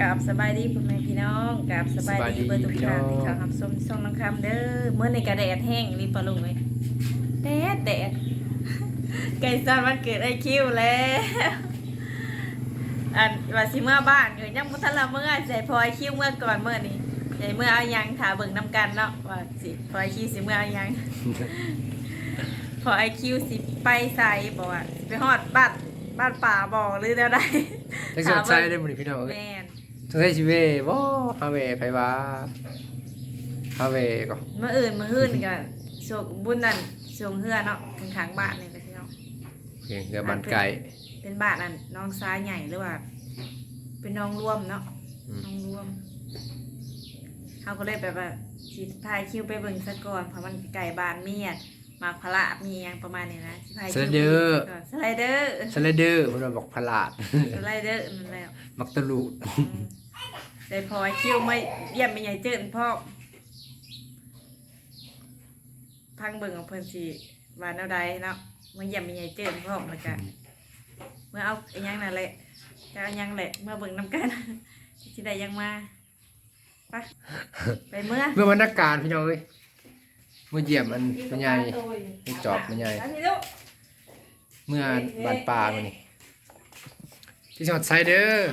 กับสบายดีพ่อแม่พี่น้องกับสบายดีสบายดีเบอร์ทุกท่านพี่ที่น้องเขาทำส้มส่งน้ำคำเด้อเมื่อในกระแดดแห้งรีบปะลุงเลยแดดแดดไก่ซอนวันเกิดไอคิวแล้วอันว่าสิเมื่อบ้านเกิดยังมุทันละเมื่อใส่พอไอคิวเมื่อก่อนเมื่อนี้ใส่เมื่อเอายังถาเบิ่งน้ำกันเนาะว่าสิพอไอคิวสิเมื่อเอายังพอไอคิวสิไปใส่บอกว่าสิไปฮอดบ้านบ้านป่าบ่หรือแนวใดจักสนใจได้บ่นี่พี่น้องเอ้ยแม่น จังได๋สิเว้บ่ฮาเวไผว่าฮาเวก็เมื่ออื่นมื่ออื่นก็ส่งบุญนั่นส่งเฮือเนาะข้างๆบ้านนี่แหละพี่น้อง เพียงเรือบ้านไก่ เป็นบ้านนั่นน้องซ้ายใหญ่หรือว่า เป็นน้องร่วมเนาะอืม น้องร่วมเขาก็เลยแบบว่าสิพายคิวไปเบิ่งซะก่อนเพราะมันไก่บานเมียดหมากพละมีหยังประมาณนี้นะสิพายคิวไปบิ่งซะก่อนสไลเดอร์สไลเดอร์เพิ่นว่าบอกพลาด สไลเดอร์นั่นแหละมักตะลุดอืม ได้พอไอ้คิวไม่เยี่ยมไม่ใหญ่เจินพ่อพังเบิ่งของเพิ่นสิว่าแนวใดเนาะมาเยี่ยมไม่ใหญ่เจินพ่อแล้วก็เมื่อเอาไอ้หยังนั่นแหละจะเอาหยังแหละเมื่อเบิ่งน้ำกันสิได้หยังมาไปไปเมื่อเมื่อบรรยากาศพี่น้องเอ้ยเมื่อเยี่ยมมันมันใหญ่มันจอบมันใหญ่เอาสิลูกเมื่อบ้านป่ามื้อนี้ที่จังหวัดไซเดอร์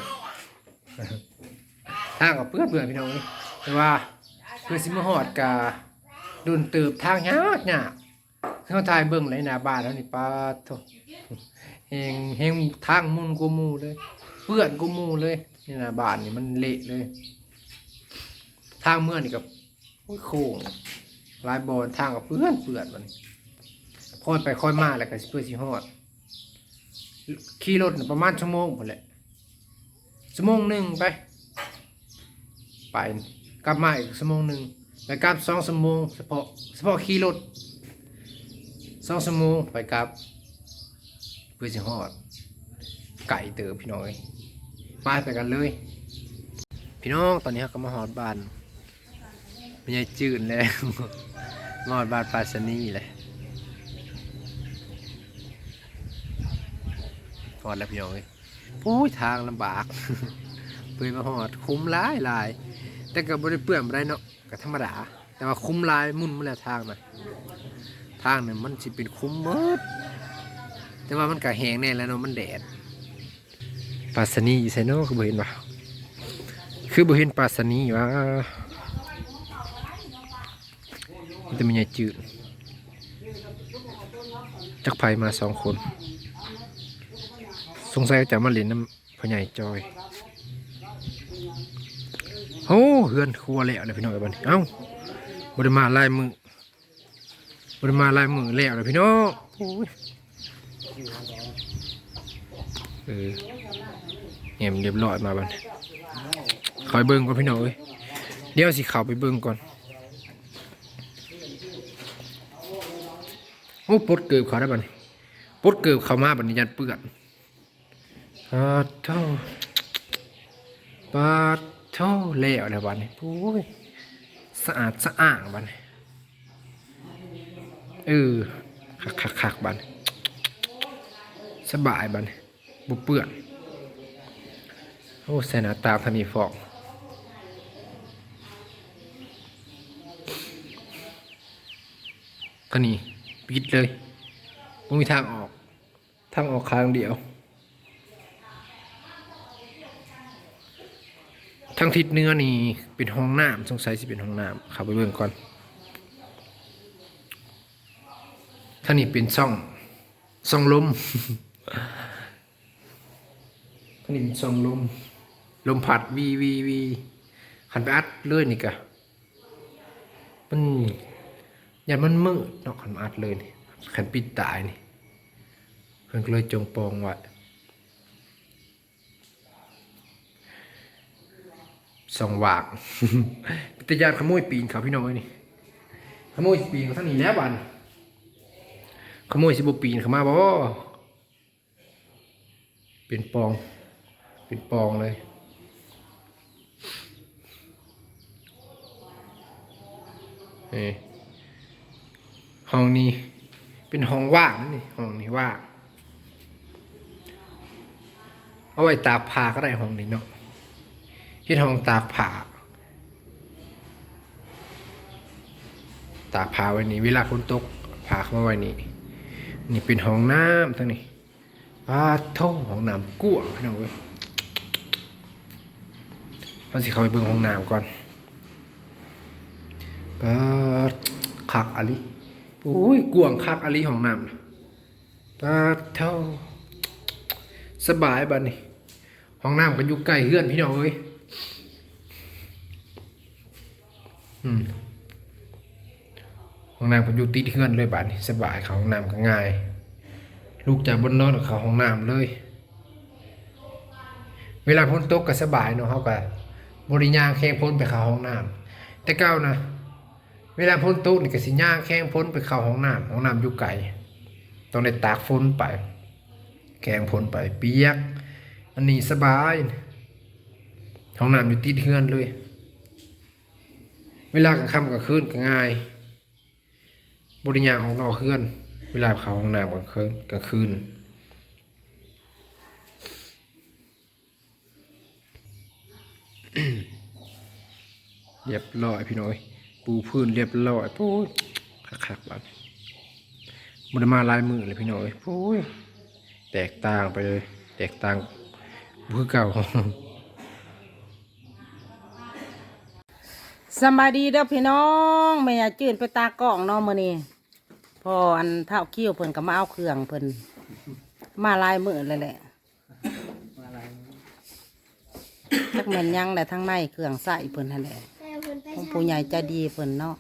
ทางก็เปื้อนเปื้อนพี่น้องเอ้ยแต่ว่าเพื่อสิมาฮอดกะดุนเติบทางยากยากคือเขาถ่ายเบิ่งเลหน้าบ้านแล้วนี่ปาดโถเฮงเฮงทางมุนกูมูเลยเปื้อนกูมูเลยนี่หน้าบ้านนี่มันเละเลย ทางเมื่อนี่กับโค้งลายบอลทางกับเปื้อนเปื้อนมันค่อยไปค่อยมาแล้วก็เพื่อสิฮอดขี่รถประมาณชั่วโมงพุ่นแหละชั่วโมงหนึ่งไป ไปกลับมาอีกชั่วโมงหนึ่งไปกลับสองชั่วโมงเฉพาะเฉพาะขี่รถสองชั่วโมงไปกลับเพื่อสิฮอด ไก่เต๋อพี่น้องเอ้ยไปไปกันเลย พี่น้องตอนนี้ก็มาฮอดบ้านไม่ใช่จืดแล้วมาฮอดบ้านปาสนีเลยฮอดแล้วพี่น้องเอ้ยโอ้ยทางลำบากเปื่อมาฮอดคุ้มหลายหลาย แต่ก็บ่ได้เปื่อนบ่ได้เนาะก็ธรรมดา แต่ว่าคุ้มลายมุ่นมาแล้วทางน่ะทางนั้นมันสิเป็นคุ้มหมดแต่ว่ามันก็แห้งแน่แล้วเนาะมันแดดปาสนีอยู่ไสเนาะคือบ่เห็นว่าคือบ่เห็นปาสนีว่ามันจะมีใหญ่จืดจักไผมาสองคน สงสัยจะมาเล่นน้ำพ่อใหญ่จอย โอ้เฮือนครัวแล้วเลยพี่น้องบัดนเอ้าบริมาลายมือบริมาลายมือแล้วเลยพี่น้องโอ้ยเออเงียบเรียบร้อยมาบัดนคอยเบิ่งก่อนพี่น้องเอ้ยเดี๋ยวสิเข้าไปเบิ่งก่อนโอ้ปดเกือบเขาได้บ่นี่ปดเกือบเขามาบัดนี้ยันเปื้อนปาเท่าปาด ท่าแล้วแล้วบัดนี้โอ้ยสะอาดสะอ้างบัดนี้เออคักคักคักบัดนี้สบายบัดนี้บ่เปื้อนโอ้ใส่หน้าตาพมีฟอกก็นี่ปิดเลยไม่มีทางออก ทางออกคางเดียว ทางทิศเหนื้อนี่เป็นห้องน้ำสงสัยสิเป็นห้องน้ำขับไปเบิ่งก่อนท่านี้เป็นซ่องซ่องลมท่านี้เป็นซ่องลม ลมพัดวีวีวีขันไปอัดเลยนี่กะมันอย่ามันมืดเนาะขันอัดเลยนี่ขันปิดตายนี่เพิ่นเลยจงปองไว้ สองวากแต่ยานขโมยปีนเขาพี่น้อยนี่ขโมยปีนเขาทั้งนี้แล้วบันขโมยสิบปีนเขามาบ่เป็นปอง เป็นปองเลยนี่ห้องนี้ เป็นห้องว่างนะนี่ห้องนี้ว่างเอาไว้ตากผ้าก็ได้ห้องนี้เนาะ ฮ็ดห้องตากผ้าตากผ้าไว้นี่เวลาฝนตกผ้าเข้ามาไว้นี่นี่เป็นห้องน้ำทั้งนี้ปาท่งห้องน้ำกว้างพี่น้องเว้ยเราสิเข้าไปเบิ่งห้องน้ำก่อนปาคักอลิโอ้ยกว้งคักอลิห้องน้ำน่ะปาเท่าสบายบัดนี้ห้องน้ำกันอยู่ใกล้เฮือนพี่น้องเอ้ย อืมห้องน้ำกันอยู่ติดเฮือนเลยบัดนี้สบายเขาห้องน้ำก็ง่าย ลูกจากบนนอนกับเขาห้องน้ำเลย เวลาพ้นตกก็สบายเนาะเขาก็บริยางแข้งพ้นไปเข้าห้องน้ำแต่เก้านะเวลาพ้นตกนี่ก็สิย่างแข้งพ้นไปเข้าห้องน้ำห้องน้ำอยู่ไกลต้องได้ตากฝนไปแกงพ้นไปเปียก อันนี้สบายห้องน้ำอยู่ติดเฮือนเลย เวลากลางค่ำกลางคืนก็ง่ายบริญาของนอกเฮือน เวลาเขาห้องน้ำกลางคืนกลางคืนเรียบร้อยพี่น้อย ปูพื้นเรียบร้อยปูยคักๆบัดบไดมาลายมือเลยพี่น้อยปูยแตกต่างไปเลย แตกต่างคือเก่า สบายดีเด้อพี่น้องแม่ยายจื่นไปตากล้องเนาะมื้อนี้พออันเท่าคิ้วเพิ่นก็มาเอาเครื่องเพิ่นมาลายมือเลยแหละจักแม่นยังแหละทั้งในเครื่องใส่เพิ่นนั่นแหละของผู้ใหญ่ใจดีเพิ่นเนาะ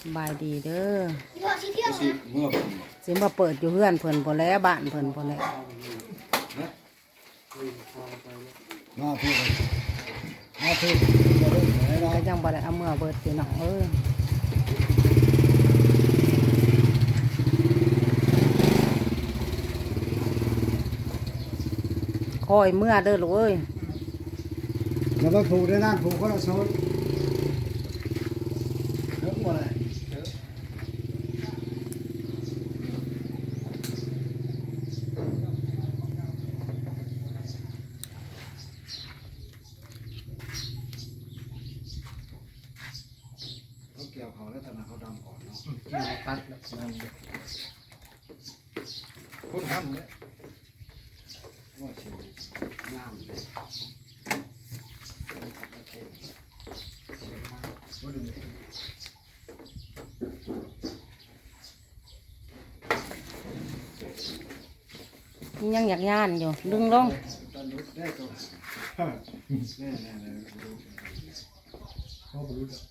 สบายดีเด้อสิมาเปิดอยู่เฮือนเพิ่นพอแล้วบ้านเพิ่นพอแล้วมาพูดเลยมาพูดมาพูดไหน ก็ยังบ่ได้เอาเมื่อเบิดพี่น้องเอ้ยคอยเมื่อเด้อลูกเอ้ย แล้วมาพูดได้นั่นพูดคนละโซนเยอะหมดเลยเขาเกี่ยวเขาแล้วแต่เขาดำก่อนเนาะ ตัดแล้ว นั่นเลยพูดทำเนี่ยว่าชิวงามเลยว่าดูยังอยากย่านอยู่ ดึงลง ตอนนี้ได้ตัวแน่แน่เลยดูเขาไปรู้จัก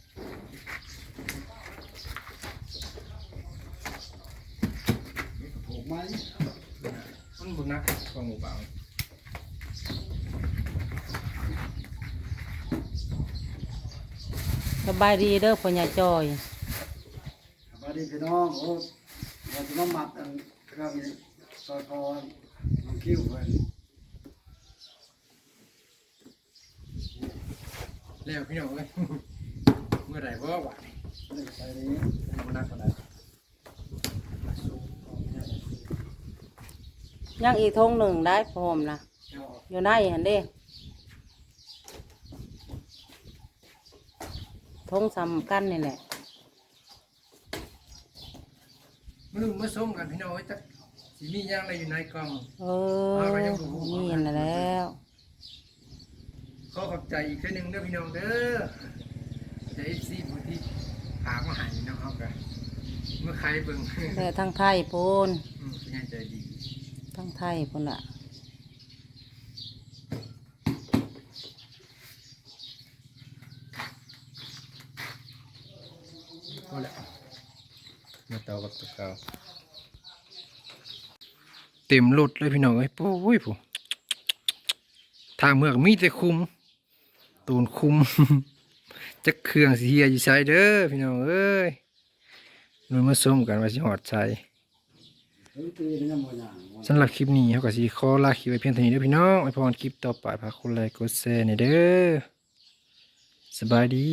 นี่ก็ผูก ไหมมันบุญนักกองหมูเปล่าสบายดีเด้อพ่อใหญ่จอยสวัสดีพี่น้องโอ้เราจะมามัดอันเครื่องนี้ซอยคอมันคิ้วเพิ่นแล้วพี่น้องเอ้ยเมื่อไหร่บ่หวานนี่ใส่นี้ บุญนักคนใด ยังอีกทงหนึ่งได้พร้อมนะอยู่ในหันเด้ทงสำคัญนี่แหละมือมาส้มกันพี่น้องเอ้ยจักสีมีย่างอะไรอยู่ในกล่องเออนี่นั่นแหล้วขอขอบใจอีกเทื่อหนึงเด้อพี่น้องเด้อใจเอฟซีผู้ที่หามาใหายน้องเขากันเมื่อใครเบิ่งแต่ทั้งไทยพูนอืมเป็นไงใจดี ทั้งไทยพูนละก็แหละมาเตากับตะเกาเต็มรถเลยพี่น้องเอ้ยโอ้ยผู้ทางเมืองมีแต่คุมตูนคุมจักเครื่องสีเฮียอยู่ใส่เด้อพี่น้องเอ้ยมันมาส้มกันว่าสิหอดใส่ สำหรับคลิปนี้เขาก็สิขอลาคลิปไปเพียงเท่านี้เด้อพี่น้องไว้พรคลิปต่อไปพาคุณไลค์กดแชร์นี่เด้อสบายดี